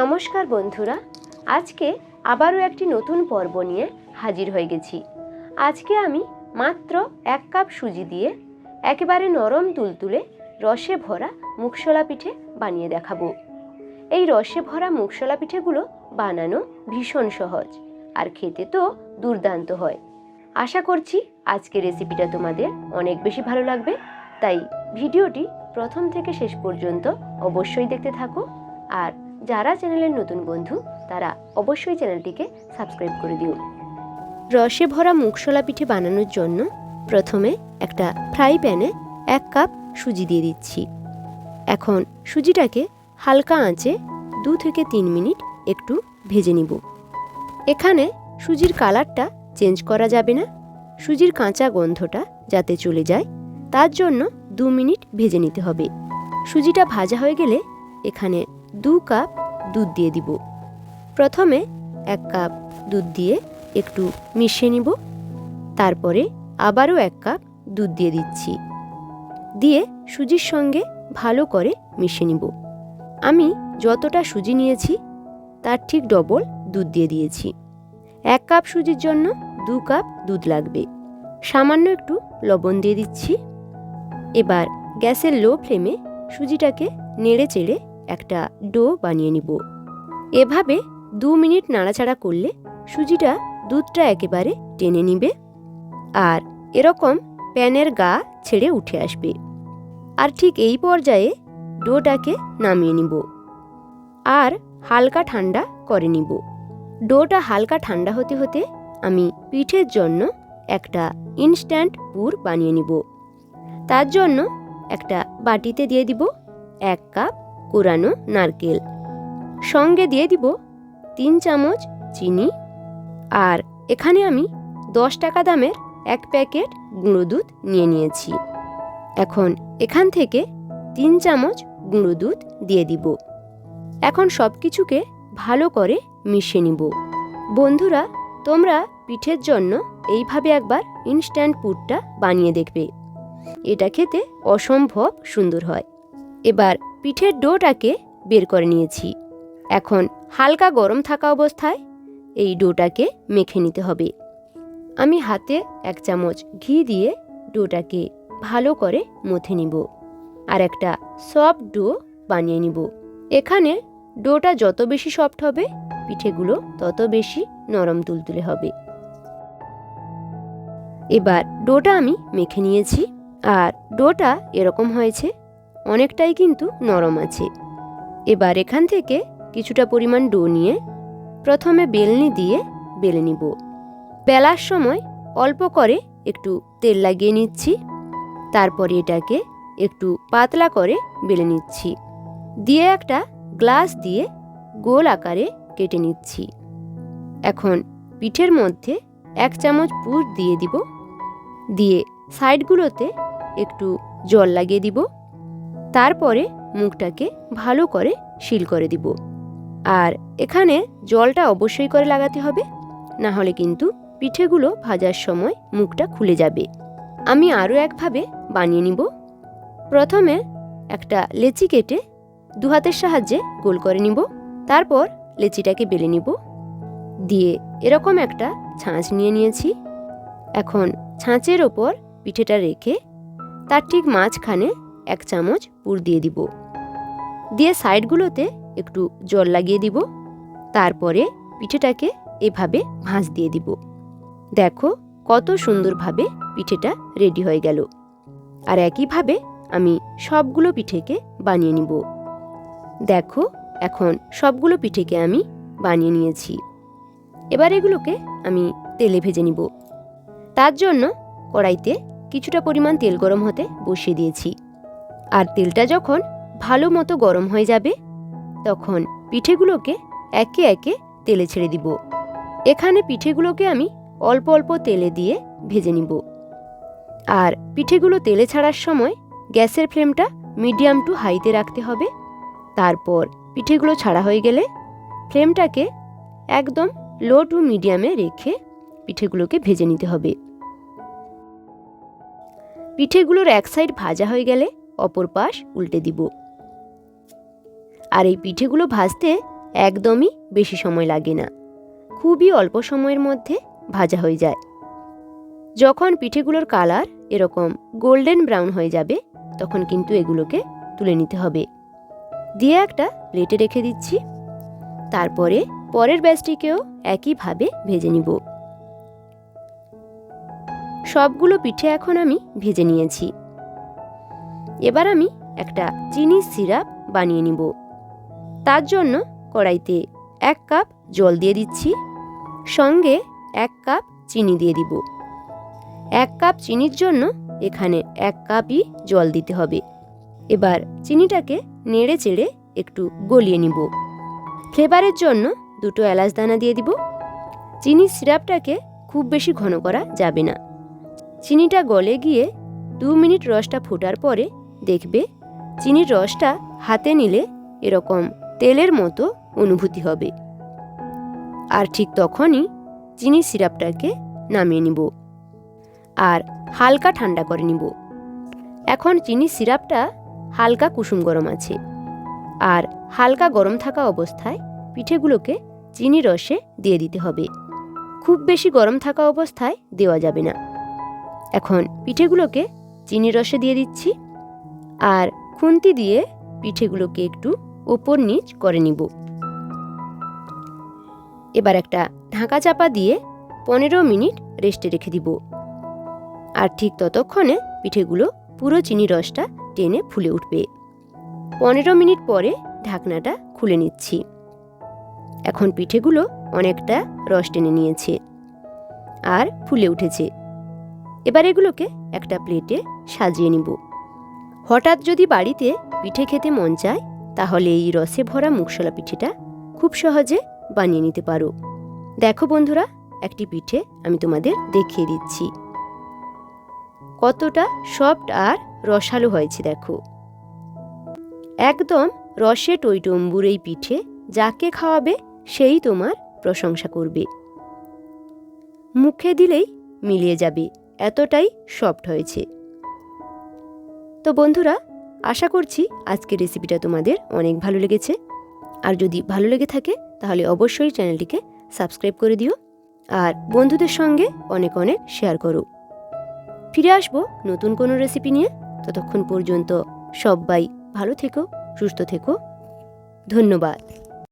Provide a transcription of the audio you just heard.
নমস্কার বন্ধুরা, আজকে আবারও একটি নতুন পর্ব নিয়ে হাজির হয়ে গেছি। আজকে আমি মাত্র এক কাপ সুজি দিয়ে একেবারে নরম তুলতুলে রসে ভরা মুখশলা পিঠে বানিয়ে দেখাবো। এই রসে ভরা মুখশলা পিঠেগুলো বানানো ভীষণ সহজ আর খেতে তো দুর্দান্ত হয়। আশা করছি আজকের রেসিপিটা তোমাদের অনেক বেশি ভালো লাগবে। তাই ভিডিওটি প্রথম থেকে শেষ পর্যন্ত অবশ্যই দেখতে থাকো আর যারা চ্যানেলের নতুন বন্ধু, তারা অবশ্যই চ্যানেলটিকে সাবস্ক্রাইব করে দিও। রসে ভরা মুখশলা পিঠে বানানোর জন্য প্রথমে একটা ফ্রাই প্যানে এক কাপ সুজি দিয়ে দিচ্ছি। এখন সুজিটাকে হালকা আঁচে দু থেকে তিন মিনিট একটু ভেজে নিব। এখানে সুজির কালারটা চেঞ্জ করা যাবে না। সুজির কাঁচা গন্ধটা যাতে চলে যায়, তার জন্য দু মিনিট ভেজে নিতে হবে। সুজিটা ভাজা হয়ে গেলে এখানে দু কাপ দুধ দিয়ে দিব। প্রথমে এক কাপ দুধ দিয়ে একটু মিশিয়ে নিব। তারপরে আবারও এক কাপ দুধ দিয়ে দিচ্ছি। দিয়ে সুজির সঙ্গে ভালো করে মিশিয়ে নিব। আমি যতটা সুজি নিয়েছি, তার ঠিক ডবল দুধ দিয়ে দিয়েছি। এক কাপ সুজির জন্য দু কাপ দুধ লাগবে। সামান্য একটু লবণ দিয়ে দিচ্ছি। এবার গ্যাসের লো ফ্লেমে সুজিটাকে নেড়ে চেড়ে একটা ডো বানিয়ে নিব। এভাবে দু মিনিট নাড়াচাড়া করলে সুজিটা দুধটা একেবারে টেনে নিবে আর এরকম প্যানের গা ছেড়ে উঠে আসবে। আর ঠিক এই পর্যায়ে ডোটাকে নামিয়ে নিব আর হালকা ঠান্ডা করে নিব। ডোটা হালকা ঠান্ডা হতে হতে আমি পিঠের জন্য একটা ইনস্ট্যান্ট পুর বানিয়ে নিব। তার জন্য একটা বাটিতে দিয়ে দিব এক কাপ কোরানো নারকেল। সঙ্গে দিয়ে দিব তিন চামচ চিনি। আর এখানে আমি দশ টাকা দামের এক প্যাকেট গুঁড়ো দুধ নিয়ে নিয়েছি। এখন এখান থেকে তিন চামচ গুঁড়ো দুধ দিয়ে দিব। এখন সব কিছুকে ভালো করে মিশিয়ে নিব। বন্ধুরা, তোমরা পিঠের জন্য এইভাবে একবার ইনস্ট্যান্ট পুরটা বানিয়ে দেখবে। এটা খেতে অসম্ভব সুন্দর হয়। এবার পিঠের ডোটাকে বের করে নিয়েছি। এখন হালকা গরম থাকা অবস্থায় এই ডোটাকে মেখে নিতে হবে। আমি হাতে এক চামচ ঘি দিয়ে ডোটাকে ভালো করে মথে নিব আর একটা সফট ডো বানিয়ে নিব। এখানে ডোটা যত বেশি সফট হবে, পিঠেগুলো তত বেশি নরম তুলতুলে হবে। এবার ডোটা আমি মেখে নিয়েছি আর ডোটা এরকম হয়েছে অনেকটাই কিন্তু নরম আছে। এবার এখান থেকে কিছুটা পরিমাণ ডো নিয়ে প্রথমে বেলনি দিয়ে বেলে নিব। বেলার সময় অল্প করে একটু তেল লাগিয়ে নিচ্ছি। তারপরে এটাকে একটু পাতলা করে বেলে নিচ্ছি। দিয়ে একটা গ্লাস দিয়ে গোল আকারে কেটে নিচ্ছি। এখন পিঠের মধ্যে এক চামচ পুর দিয়ে দিব। দিয়ে সাইডগুলোতে একটু জল লাগিয়ে দিব। তারপরে মুখটাকে ভালো করে শিল করে দিব। আর এখানে জলটা অবশ্যই করে লাগাতে হবে, না হলে কিন্তু পিঠেগুলো ভাজার সময় মুখটা খুলে যাবে। আমি আরও একভাবে বানিয়ে নিব। প্রথমে একটা লেচি কেটে দু হাতের সাহায্যে গোল করে নিব। তারপর লেচিটাকে বেলে নিব। দিয়ে এরকম একটা ছাঁচ নিয়ে নিয়েছি। এখন ছাঁচের ওপর পিঠেটা রেখে তার ঠিক মাঝখানে এক চামচ পুর দিয়ে দিব। দিয়ে সাইডগুলোতে একটু জল লাগিয়ে দিব। তারপরে পিঠেটাকে এভাবে ভাঁজ দিয়ে দিব। দেখো কত সুন্দরভাবে পিঠেটা রেডি হয়ে গেল। আর একইভাবে আমি সবগুলো পিঠেকে বানিয়ে নিব। দেখো এখন সবগুলো পিঠেকে আমি বানিয়ে নিয়েছি। এবার এগুলোকে আমি তেলে ভেজে নিব। তার জন্য কড়াইতে কিছুটা পরিমাণ তেল গরম হতে বসিয়ে দিয়েছি। আর তেলটা যখন ভালো মতো গরম হয়ে যাবে, তখন পিঠেগুলোকে একে একে তেলে ছেড়ে দিব। এখানে পিঠেগুলোকে আমি অল্প অল্প তেলে দিয়ে ভেজে নিব। আর পিঠেগুলো তেলে ছাড়ার সময় গ্যাসের ফ্লেমটা মিডিয়াম টু হাইতে রাখতে হবে। তারপর পিঠেগুলো ছাড়া হয়ে গেলে ফ্লেমটাকে একদম লো টু মিডিয়ামে রেখে পিঠেগুলোকে ভেজে নিতে হবে। পিঠেগুলোর এক সাইড ভাজা হয়ে গেলে অপর পাশ উল্টে দিব। আর এই পিঠেগুলো ভাজতে একদমই বেশি সময় লাগে না। খুবই অল্প সময়ের মধ্যে ভাজা হয়ে যায়। যখন পিঠেগুলোর কালার এরকম গোল্ডেন ব্রাউন হয়ে যাবে, তখন কিন্তু এগুলোকে তুলে নিতে হবে। দিয়ে একটা প্লেটে রেখে দিচ্ছি। তারপরে পরের ব্যাচটিকেও একইভাবে ভেজে নিব। সবগুলো পিঠে এখন আমি ভেজে নিয়েছি। এবার আমি একটা চিনি সিরাপ বানিয়ে নিব। তার জন্য কড়াইতে এক কাপ জল দিয়ে দিচ্ছি, সঙ্গে এক কাপ চিনি দিয়ে দিব। এক কাপ চিনির জন্য এখানে এক কাপই জল দিতে হবে। এবার চিনিটাকে নেড়ে চেড়ে একটু গলিয়ে নিব। ফ্লেভারের জন্য দুটো এলাচ দানা দিয়ে দিব। চিনির সিরাপটাকে খুব বেশি ঘন করা যাবে না। চিনিটা গলে গিয়ে দু মিনিট রসটা ফোটার পরে দেখবে চিনির রসটা হাতে নিলে এরকম তেলের মতো অনুভূতি হবে। আর ঠিক তখনই চিনি সিরাপটাকে নামিয়ে নিব আর হালকা ঠান্ডা করে নিব। এখন চিনি সিরাপটা হালকা কুসুম গরম আছে আর হালকা গরম থাকা অবস্থায় পিঠেগুলোকে চিনি রসে দিয়ে দিতে হবে। খুব বেশি গরম থাকা অবস্থায় দেওয়া যাবে না। এখন পিঠেগুলোকে চিনি রসে দিয়ে দিচ্ছি। আর খুন্তি দিয়ে পিঠেগুলোকে একটু ওপর নিচ করে নিব। এবার একটা ঢাকা চাপা দিয়ে পনেরো মিনিট রেস্টে রেখে দিব। আর ঠিক ততক্ষণে পিঠেগুলো পুরো চিনি রসটা টেনে ফুলে উঠবে। পনেরো মিনিট পরে ঢাকনাটা খুলে নিচ্ছি। এখন পিঠেগুলো অনেকটা রস টেনে নিয়েছে আর ফুলে উঠেছে। এবার এগুলোকে একটা প্লেটে সাজিয়ে নিব। হঠাৎ যদি বাড়িতে পিঠে খেতে মন চায়, তাহলে এই রসে ভরা মুগশলা পিঠেটা খুব সহজে বানিয়ে নিতে পারো। দেখো বন্ধুরা, একটি পিঠে আমি তোমাদের দেখিয়ে দিচ্ছি। কতটা সফট আর রসালো হয়েছে, দেখো। একদম রসে টইটম্বুর এই পিঠে যাকে খাওয়াবে সেই তোমার প্রশংসা করবে। মুখে দিলেই মিলিয়ে যাবে, এতটাই সফট হয়েছে। তো বন্ধুরা, আশা করছি আজকের রেসিপিটা তোমাদের অনেক ভালো লেগেছে। আর যদি ভালো লেগে থাকে, তাহলে অবশ্যই চ্যানেলটিকে সাবস্ক্রাইব করে দিও আর বন্ধুদের সঙ্গে অনেক অনেক শেয়ার করো। ফিরে আসব নতুন কোনো রেসিপি নিয়ে। ততক্ষণ পর্যন্ত সবাই ভালো থেকো, সুস্থ থেকো। ধন্যবাদ।